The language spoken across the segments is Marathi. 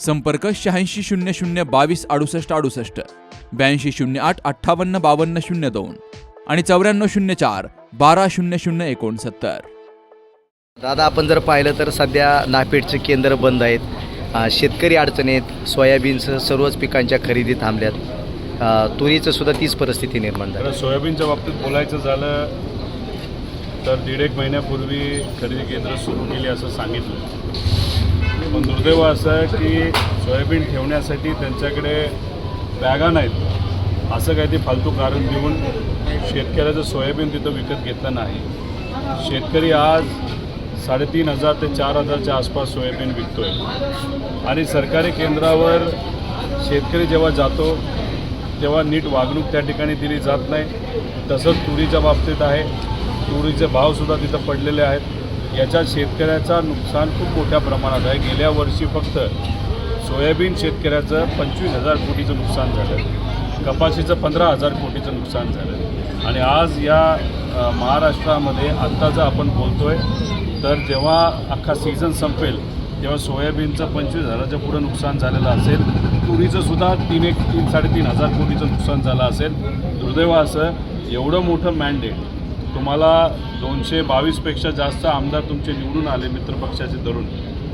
संपर्क शहाऐंशी शून्य शून्य बावीस अडुसष्ट अडुसष्ट ब्याऐंशी शून्य आठ अठ्ठावन्न बावन्न शून्य दोन आणि चौऱ्याण्णव शून्य चार बारा शून्य शून्य एकोणसत्तर. दादा आपण जर पाहिलं तर सध्या नापेडचे केंद्र बंद आहेत. शेतकरी अडचणीत सोयाबीनसह सर्वच पिकांच्या खरेदी थांबल्यात. तुरीचं सुद्धा तीच परिस्थिती निर्माण झाली. सोयाबीनच्या बाबतीत बोलायचं झालं तर दीड एक महिन्यापूर्वी खरेदी केंद्र सुरू केली असं सांगितलं. पण दुर्दैव असं आहे की सोयाबीन ठेवण्यासाठी त्यांच्याकडे बॅगा नाहीत. असं काही ते फालतू कारण देऊन शेतकऱ्याचं सोयाबीन तिथं विकत घेतलं नाही. शेतकरी आज साडेतीन हजार ते चार हजारच्या आसपास सोयाबीन विकतो आहे आणि सरकारी केंद्रावर शेतकरी जेव्हा जातो तेव्हा नीट वागणूक त्या ठिकाणी दिली जात नाही. तसंच तुरीच्या बाबतीत आहे. तुरीचे भावसुद्धा तिथं पडलेले आहेत. याच्यात शेतकऱ्याचा नुकसान खूप मोठ्या प्रमाणात आहे. गेल्या वर्षी फक्त सोयाबीन शेतकऱ्याचं पंचवीस हजार कोटीचं नुकसान झालं. कपाशीचं पंधरा हजार कोटीचं नुकसान झालं. आणि आज या महाराष्ट्रामध्ये आत्ता जर आपण आहे तर जेव्हा अख्खा सीझन संपेल तेव्हा सोयाबीनचं पंचवीस हजाराच्या पुढं नुकसान झालेलं असेल. तुरीचं सुद्धा तीन एक तीन साडेतीन हजार कोटीचं नुकसान झालं असेल. दुर्दैव असं एवढं मोठं मॅन्डेट तुम्हाला दोनशे बावीसपेक्षा जास्त आमदार तुमचे निवडून आले मित्रपक्षाचे धरून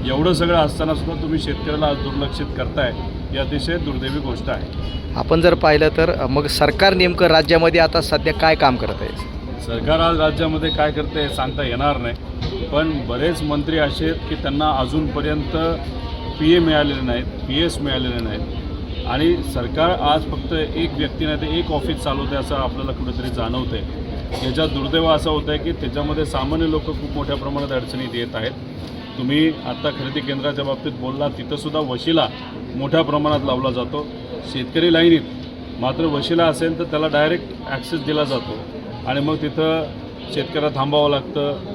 एवढं सगळं असताना सुद्धा तुम्ही शेतकऱ्याला आज दुर्लक्षित करताय. ही अतिशय दुर्दैवी गोष्ट आहे. आपण जर पाहिलं तर मग सरकार नेमकं राज्यामध्ये आता सध्या काय काम करत आहे? सरकार आज राज्यामध्ये काय करते हे सांगता येणार नाही. पण बरेच मंत्री असे आहेत की त्यांना अजूनपर्यंत पी ए मिळालेले नाहीत पी एस मिळालेले नाहीत. आणि सरकार आज फक्त एक व्यक्ती नाही तर एक ऑफिस चालवते असं आपल्याला कुठेतरी जाणवतं आहे याच्यात दुर्दैव असं होतं आहे की त्याच्यामध्ये सामान्य लोक खूप मोठ्या प्रमाणात अडचणीत येत आहेत. तुम्ही आत्ता खरेदी केंद्राच्या बाबतीत बोलला तिथंसुद्धा वशिला मोठ्या प्रमाणात लावला जातो. शेतकरी लाईनीत मात्र वशिला असेल तर त्याला डायरेक्ट ॲक्सेस दिला जातो. आणि मग तिथं शेतकऱ्याला थांबावं लागतं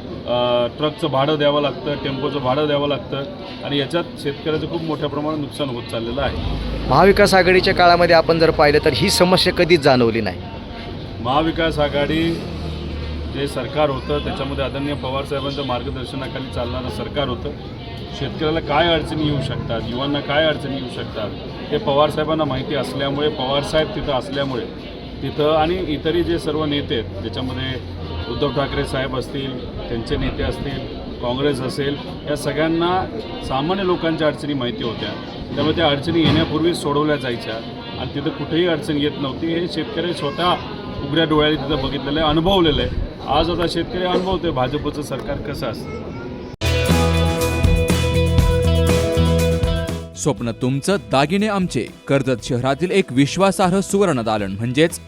ट्रकचं भाडं द्यावं लागतं टेम्पोचं भाडं द्यावं लागतं. आणि याच्यात शेतकऱ्याचं खूप मोठ्या प्रमाणात नुकसान होत चाललेलं आहे. महाविकास आघाडीच्या काळामध्ये आपण जर पाहिलं तर ही समस्या कधीच जाणवली नाही. महाविकास आघाडी जे सरकार होतं त्याच्यामध्ये आदरणीय पवारसाहेबांच्या मार्गदर्शनाखाली चालणारं सरकार होतं. शेतकऱ्याला काय अडचणी येऊ शकतात युवांना काय अडचणी येऊ शकतात हे पवारसाहेबांना माहिती असल्यामुळे पवारसाहेब तिथं असल्यामुळे तिथं आणि इतरही जे सर्व नेते आहेत ज्याच्यामध्ये उद्धव ठाकरे साहेब असतील त्यांचे नेते असतील काँग्रेस असेल या सगळ्यांना सामान्य लोकांच्या अडचणी माहिती होत्या. त्यामुळे त्या अडचणी येण्यापूर्वीच सोडवल्या जायच्या. आणि तिथं कुठेही अडचण येत नव्हती. हे शेतकरी स्वतः उघड्या डोळ्याने तिथं बघितलेलं आहे अनुभवलेलं आहे. आज आता शेतकरी अनुभवतोय भाजपचं सरकार कसं असतं. स्वप्न तुमचं दागिने आमचे. कर्जत शहरातील एक विश्वासार्ह सुवर्ण दालन म्हणजेच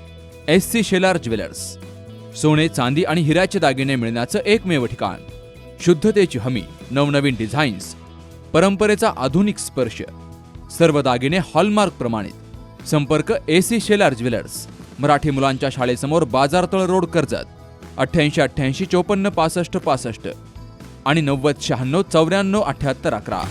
एस सी शेलार ज्वेलर्स सोने चांदी आणि हिऱ्याचे दागिने मिळण्याचं एकमेव ठिकाण. शुद्धतेची हमी नवनवीन डिझाईन्स परंपरेचा आधुनिक स्पर्श. सर्व दागिने हॉलमार्क प्रमाणित. संपर्क A C Shelar jewellers Marathi मुलांच्या शाळेसमोर बाजारतळ रोड कर्जत अठ्ठ्याऐंशी अठ्ठ्याऐंशी चोपन्न पासष्ट पासष्ट आणि नव्वद शहाण्णव चौऱ्याण्णव अठ्ठ्याहत्तर अकरा.